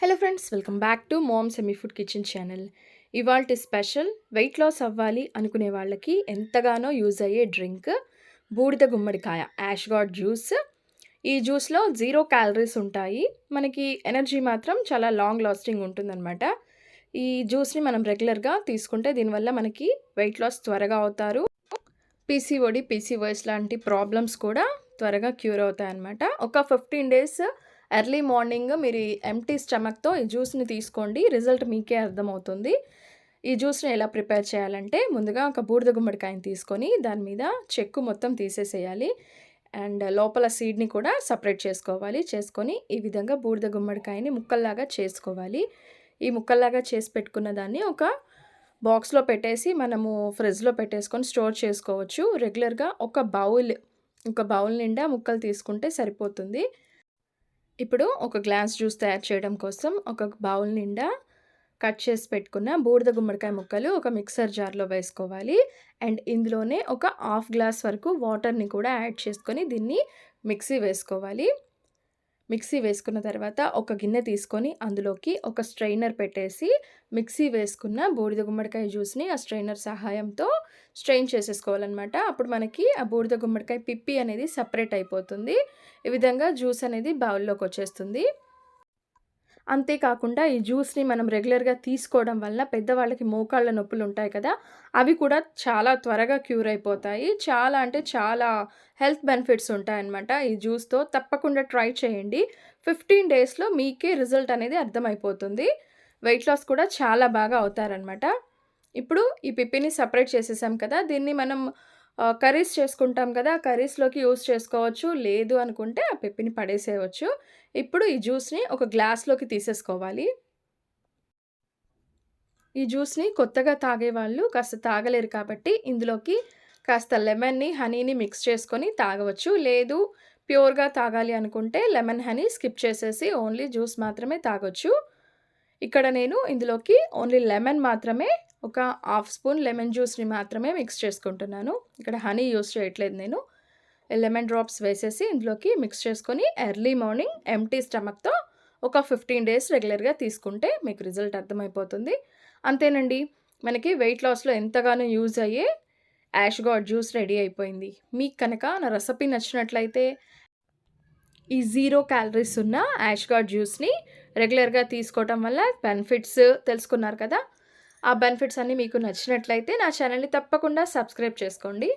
Hello friends welcome back to mom semi food kitchen channel ఇవాళ special weight loss అవ్వాలి అనుకునే వాళ్ళకి ఎంతగానో యూజ్ అయ్యే డ్రింక్ బూడిద గుమ్మడికాయ యాష్ గాడ్ జ్యూస్ ఈ జ్యూస్లో జీరో క్యాలరీస్ ఉంటాయి. మనకి ఎనర్జీ మాత్రం చాలా లాంగ్ లాస్టింగ్ ఉంటుందన్నమాట. ఈ జ్యూస్ని మనం రెగ్యులర్గా తీసుకుంటే దీనివల్ల మనకి వెయిట్ లాస్ త్వరగా అవుతారు. పీసీఓడి పీసీఓఎస్ లాంటి ప్రాబ్లమ్స్ కూడా త్వరగా క్యూర్ అవుతాయి అన్నమాట ఒక ఫిఫ్టీన్ డేస్ ఎర్లీ మార్నింగ్ మీరు ఎంటీ స్టమక్తో ఈ జ్యూస్ని తీసుకోండి రిజల్ట్ మీకే అర్థమవుతుంది. ఈ జ్యూస్ని ఎలా ప్రిపేర్ చేయాలంటే ముందుగా ఒక బూడిద గుమ్మడికాయని తీసుకొని దాని మీద చెక్కు మొత్తం తీసేసేయాలి. అండ్ లోపల సీడ్ని కూడా సపరేట్ చేసుకోవాలి. చేసుకొని ఈ విధంగా బూడిద గుమ్మడికాయని ముక్కల్లాగా చేసుకోవాలి. ఈ ముక్కల్లాగా చేసి పెట్టుకున్న దాన్ని ఒక బాక్స్లో పెట్టేసి మనము ఫ్రిడ్జ్లో పెట్టేసుకొని స్టోర్ చేసుకోవచ్చు. రెగ్యులర్గా ఒక బౌల్ ఒక బౌల్ నిండా ముక్కలు తీసుకుంటే సరిపోతుంది. ఇప్పుడు ఒక గ్లాస్ జ్యూస్ తయారు చేయడం కోసం ఒక బౌల్ నిండా కట్ చేసి పెట్టుకున్న బూడిద గుమ్మడికాయ ముక్కలు ఒక మిక్సర్ జార్లో వేసుకోవాలి. అండ్ ఇందులోనే ఒక హాఫ్ గ్లాస్ వరకు వాటర్ని కూడా యాడ్ చేసుకొని దీన్ని మిక్సీ వేసుకోవాలి. మిక్సీ వేసుకున్న తర్వాత ఒక గిన్నె తీసుకొని అందులోకి ఒక స్ట్రైనర్ పెట్టేసి మిక్సీ వేసుకున్న బూడిద గుమ్మడికాయ జ్యూస్ని ఆ స్ట్రైనర్ సహాయంతో స్ట్రెయిన్ చేసేసుకోవాలన్నమాట. అప్పుడు మనకి ఆ బూడిద గుమ్మడికాయ పిప్పి అనేది సపరేట్ అయిపోతుంది. ఈ విధంగా జ్యూస్ అనేది బౌల్లోకి వచ్చేస్తుంది. అంతేకాకుండా ఈ జ్యూస్ని మనం రెగ్యులర్గా తీసుకోవడం వల్ల పెద్దవాళ్ళకి మోకాళ్ళ నొప్పులు ఉంటాయి కదా అవి కూడా చాలా త్వరగా క్యూర్ అయిపోతాయి చాలా అంటే చాలా హెల్త్ బెనిఫిట్స్ ఉంటాయన్నమాట. ఈ జ్యూస్తో తప్పకుండా ట్రై చేయండి. ఫిఫ్టీన్ డేస్లో మీకే రిజల్ట్ అనేది అర్థమైపోతుంది. వెయిట్ లాస్ కూడా చాలా బాగా అవుతారనమాట ఇప్పుడు ఈ పిప్పిని సపరేట్ చేసేసాం కదా దీన్ని మనం కర్రీస్ చేసుకుంటాం కదా కర్రీస్లోకి యూస్ చేసుకోవచ్చు. లేదు అనుకుంటే ఆ పెప్పిని పడేసేయవచ్చు. ఇప్పుడు ఈ జ్యూస్ని ఒక గ్లాస్లోకి తీసేసుకోవాలి. ఈ జ్యూస్ని కొత్తగా తాగే వాళ్ళు కాస్త తాగలేరు కాబట్టి ఇందులోకి కాస్త లెమన్ని హనీని మిక్స్ చేసుకొని తాగవచ్చు. లేదు ప్యూర్గా తాగాలి అనుకుంటే లెమన్ హనీ స్కిప్ చేసేసి ఓన్లీ జ్యూస్ మాత్రమే తాగొచ్చు. ఇక్కడ నేను ఇందులోకి ఓన్లీ లెమన్ మాత్రమే ఒక హాఫ్ స్పూన్ లెమన్ జ్యూస్ని మాత్రమే మిక్స్ చేసుకుంటున్నాను. ఇక్కడ హనీ యూస్ చేయట్లేదు నేను. లెమన్ డ్రాప్స్ వేసేసి ఇందులోకి మిక్స్ చేసుకొని ఎర్లీ మార్నింగ్ ఎంటీ స్టమక్తో ఒక ఫిఫ్టీన్ డేస్ రెగ్యులర్గా తీసుకుంటే మీకు రిజల్ట్ అర్థమైపోతుంది. అంతేనండి మనకి వెయిట్ లాస్లో ఎంతగానో యూజ్ అయ్యే యాష్ గాడ్ జ్యూస్ రెడీ అయిపోయింది. మీకు కనుక నా రెసిపీ నచ్చినట్లయితే ఈ జీరో క్యాలరీస్ ఉన్న యాష్ గాడ్ జ్యూస్ని రెగ్యులర్గా తీసుకోవటం వల్ల బెనిఫిట్స్ తెలుసుకున్నారు కదా. ఆ బెనిఫిట్స్ అన్నీ మీకు నచ్చినట్లయితే నా ఛానల్ని తప్పకుండా సబ్స్క్రైబ్ చేసుకోండి.